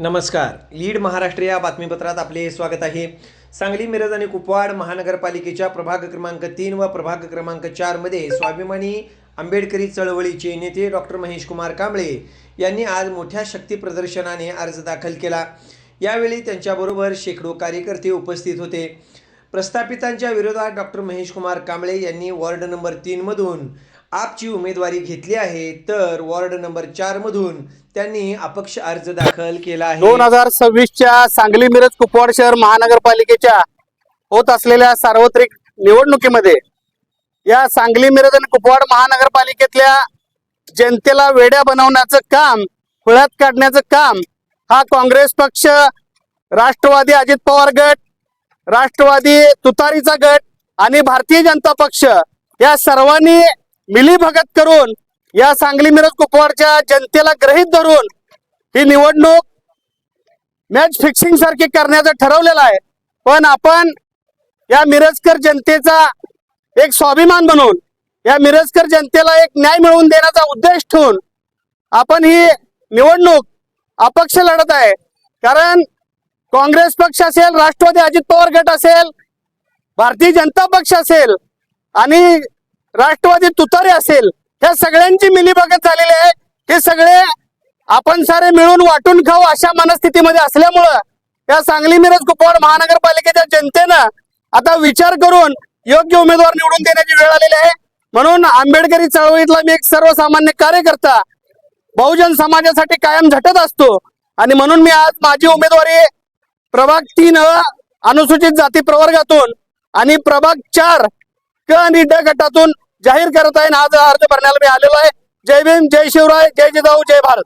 नमस्कार. लीड महाराष्ट्र या बातमीपत्रात आपले स्वागत आहे. सांगली मिरज आणि कुपवाड महानगरपालिकेच्या प्रभाग क्रमांक तीन व प्रभाग क्रमांक चारमध्ये स्वाभिमानी आंबेडकरी चळवळीचे नेते डॉक्टर महेश कुमार कांबळे यांनी आज मोठ्या शक्ती प्रदर्शनाने अर्ज दाखल केला. यावेळी त्यांच्याबरोबर शेकडो कार्यकर्ते उपस्थित होते. प्रस्थापितांच्या विरोधात डॉक्टर महेश कुमार कांबळे यांनी वॉर्ड नंबर तीनमधून आपची उमेदवारी घेतली आहे तर वॉर्ड नंबर चार मधून त्यांनी अपक्ष अर्ज दाखल केला आहे. दोन हजार सव्वीसच्या सांगली मिरज कुपवाड शहर महानगरपालिकेच्या होत असलेल्या सार्वत्रिक निवडणुकीमध्ये या सांगली मिरज आणि कुपवाड महानगरपालिकेतल्या जनतेला वेड्या बनवण्याचं काम खुळ्यात काढण्याचं काम हा काँग्रेस पक्ष राष्ट्रवादी अजित पवार गट राष्ट्रवादी तुतारीचा गट आणि भारतीय जनता पक्ष या सर्वांनी मिलीभगत करून या सांगली मिरज कुपवाडच्या जनतेला ग्रहित धरून ही निवडणूक मॅच फिक्सिंग सारखी करण्याचं ठरवलेलं आहे. पण आपण या मिरजकर जनतेचा एक स्वाभिमान बनवून या मिरजकर जनतेला एक न्याय मिळवून देण्याचा उद्देश ठेवून आपण ही निवडणूक अपक्ष लढत आहे. कारण काँग्रेस पक्ष असेल राष्ट्रवादी अजित पवार गट असेल भारतीय जनता पक्ष असेल आणि राष्ट्रवादी तुतारी असेल ह्या सगळ्यांची मिलीभगत झालेली आहे. हे सगळे आपण सारे मिळून वाटून खाऊ अशा मनस्थितीमध्ये असल्यामुळं या सांगली मिरज कुपवाड महानगरपालिकेच्या जनतेनं आता विचार करून योग्य उमेदवार निवडून देण्याची वेळ आलेली आहे. म्हणून आंबेडकरी चळवळीतला मी एक सर्वसामान्य कार्यकर्ता बहुजन समाजासाठी कायम झटत असतो. आणि म्हणून मी आज माझी उमेदवारी प्रभाग तीन अनुसूचित जाती प्रवर्गातून आणि प्रभाग चार क आणि ड गटातून जाहीर करत आहे. आज अर्ज भरण्याला मी आलेलो आहे. जय भीम जय शिवराय जय जिजाऊ जय भारत.